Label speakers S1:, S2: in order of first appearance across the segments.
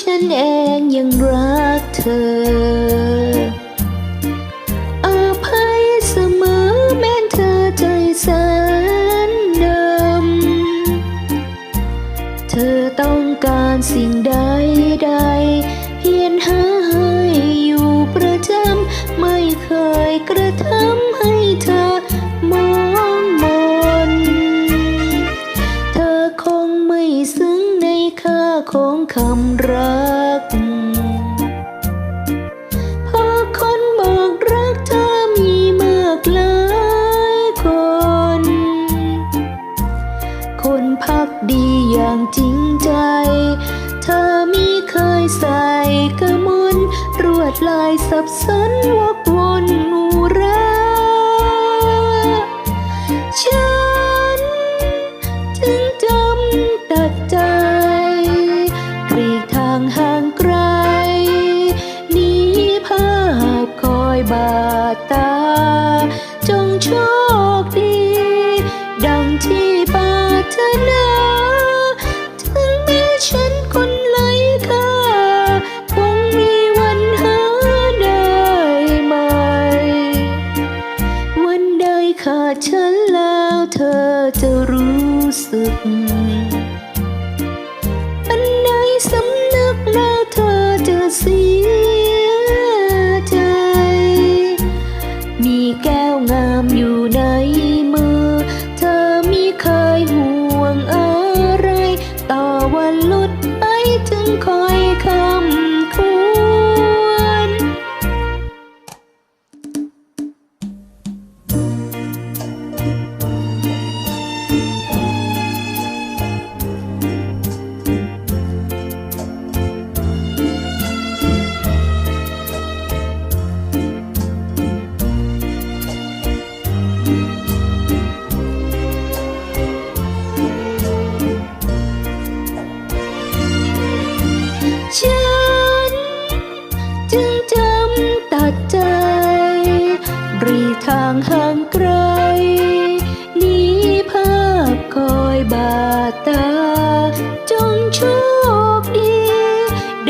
S1: ฉันเองยังรักเธออภัยเสมอแม้เธอใจแสนดำเธอต้องการสิ่งใดใดเพียรหาให้อยู่ประจำไม่เคยกระทำ ของคำรักพราะคนบอกรักเธอมีมากหลายคน คนพักดีอย่างจริงใจ เธอมีเคยใส่กระมนรวดลายสับสนวกวน อยบาดตา จงโชคดี ดังที่ปาถนาถึงแม้ฉันคนไร้ค่าคงมีวันหาได้ไหม วันใดขาดฉันแล้วเธอจะรู้สึกอันไหนสำนึกแล้วเธอจะเสีย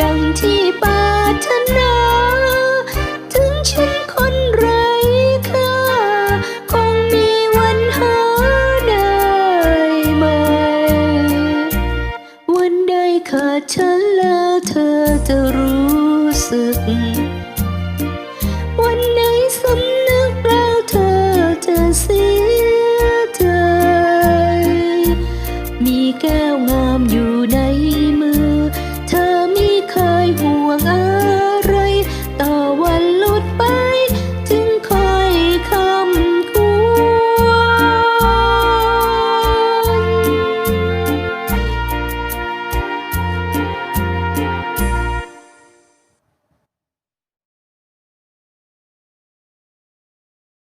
S1: ดังที่ปารถนา ถึงฉันคนไร้ค่า คงมีวันหาได้ไหม วันใดขาดฉันแล้วเธอจะรู้สึก วันไหนสำนึกแล้วเธอจะเสีย